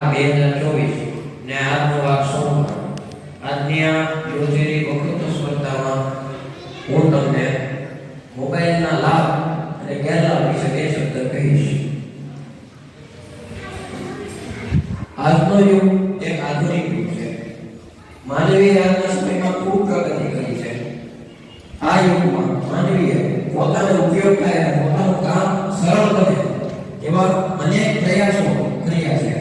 બે હજાર ચોવીસ ને આજનો સોમવાર આજની યોજેલી વકૃત્વ સ્પર્ધામાં હું તમને મોબાઈલના લાભ અને ગેરલાભ વિશે બે શબ્દ કહીશ આજનો યુગ એક આધુનિક યુગ છે માનવીએ આજના સમયમાં ખૂબ પ્રગતિ કરી છે. આ યુગમાં માનવીએ પોતાનો ઉપયોગ થાય અને પોતાનું કામ સરળ બને એવા અનેક પ્રયાસો કર્યા છે.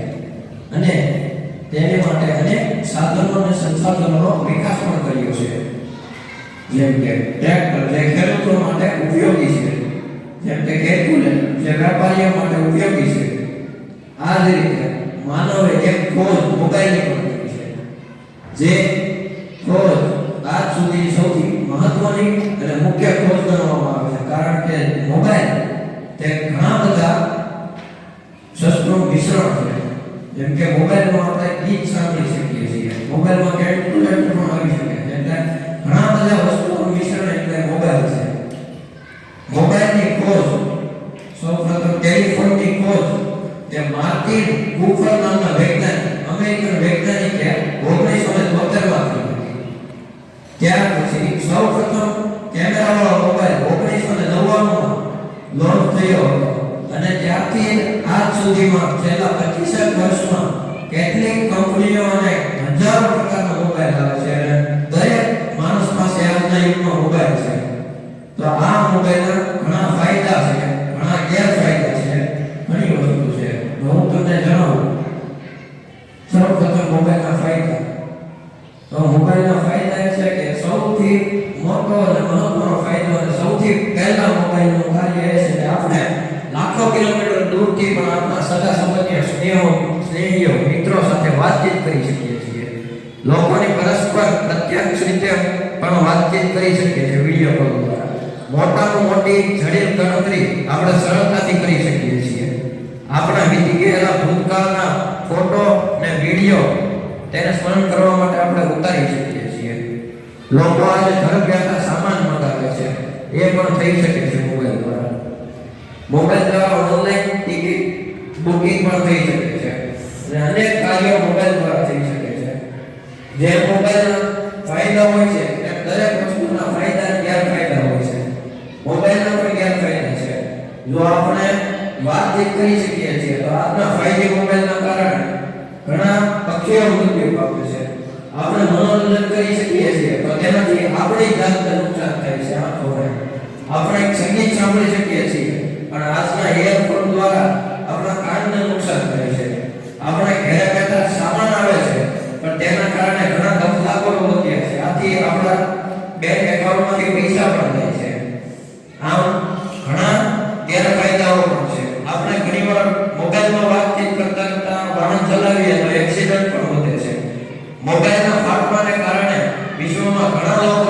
અને તેને માટે અનેક સાધનો અને સંસાધનોનો વિકાસ પણ કર્યો છે. જેમ કે ટ્રેક્ટર જે ખેડૂતો માટે ઉપયોગી છે, જેમ કે કેલ્ક્યુલેટર જે વેપારીઓ માટે ઉપયોગી છે. આ જ રીતે માનવે એક ખોજ મોબાઈલની પણ કરી છે. જે ખોજ આજ સુધી સૌથી મહત્વની અને મુખ્ય ખોજ ગણવામાં આવે છે. કારણ કે મોબાઈલ તે ઘણા બધા શસ્ત્રો મિશ્રણ છે. જેમ કે મોબાઈલમાં આપણે ગીત સાંભળી શકીએ છીએ મોબાઈલમાં કેલ્ક્યુલેટર પણ આવી શકે છે એટલે ઘણા બધા વસ્તુઓનું મિશ્રણ એટલે મોબાઈલ છે મોબાઈલની ખોજ સૌપ્રથમ ટેલિફોનની ખોજ જે માર્ટિન કૂપર નામના વૈજ્ઞાનિક અમેરિકન વૈજ્ઞાનિકે ઓગણીસો ને તોતેરમાં કરી ત્યાર પછી સૌપ્રથમ કેમેરાવાળો મોબાઈલ ઓગણીસો ને નવ્વાણું લોન્ચ થયો હતો અને ત્યારથી આજ સુધીમાં છેલ્લા પચીસ વર્ષમાં કેટલીક કંપનીઓ અને હજારો પ્રકારના મોબાઈલ આવે છે અને દરેક માણસ પાસે આજના યુગમાં મોબાઈલ છે. તો આ મોબાઈલના ઘણા ફાયદા છે, ઘણા ગેરફાયદા છે, ઘણી વસ્તુ છે. તો હું તમને જણાવું, સૌપ્રથમ મોબાઈલના ફાયદા. તો મોબાઈલના ફાયદા એ છે કે સૌથી મોટો અને મહત્વનો ફાયદો અને સૌથી પહેલા મોબાઈલનું કાર્ય એ છે કે આપણે લાખો કિલોમીટર દૂરથી પણ આપણા સગા સંબંધીઓ સ્નેહો સ્નેહીઓ મિત્રો સાથે વાતચીત કરી શકીએ છીએ. લોકોની પરસ્પર પ્રત્યક્ષ રીતે પણ વાતચીત કરી શકીએ છીએ વીડિયો કોલ દ્વારા. મોટામાં મોટી જટિલ ગણતરી આપણે સરળતાથી કરી શકીએ છીએ. આપણા વીતી ગયેલા ભૂતકાળના ફોટો ને વીડિયો તેને સ્મરણ કરવા માટે આપણે ઉતારી શકીએ છીએ. લોકો આજે ઘર બેઠા સામાન મંગાવે છે. એ પણ થઈ શકે છે મોબાઈલ દ્વારા. મોબાઈલ દ્વારા ઓનલાઈન ટિકિટ બુકિંગ પણ થઈ શકે છે. અને અનેક કાર્યો મોબાઈલ દ્વારા થઈ શકે છે. જે મોબાઈલના ફાયદા હોય છે તે દરેક વસ્તુના ફાયદા ગેરફાયદા હોય છે. મોબાઈલના પણ ગેરફાયદા છે. જો આપણે વાતચીત કરી શકીએ છીએ, તો આજના ફાયદે મોબાઈલના કારણે ઘણા પક્ષીઓ મૃત્યુ પામે છે. આપણે મનોરંજન કરી શકીએ છીએ, તો તેનાથી આપણી જાતને નુકસાન થાય છે આંખોને. આપણે એક સંગીત સાંભળી શકીએ છીએ, પણ આજના એરફોન દ્વારા આપણા કાનને નુકસાન થાય છે. આપણે ઘરે બેઠા સામાન આવે છે, પણ તેના કારણે ઘણા ગફલાકો વધ્યા છે આથી આપણા બેંક એકાઉન્ટમાંથી પૈસા પણ જાય છે. આમ ઘણા ગેરફાયદાઓ પણ છે. આપણે ઘણીવાર મોબાઈલમાં વાતચીત કરતા કરતા વાહન ચલાવીએ તો એક્સિડન્ટ પણ વધે છે. મોબાઈલના ફાટવાને કારણે વિશ્વમાં ઘણા લોકો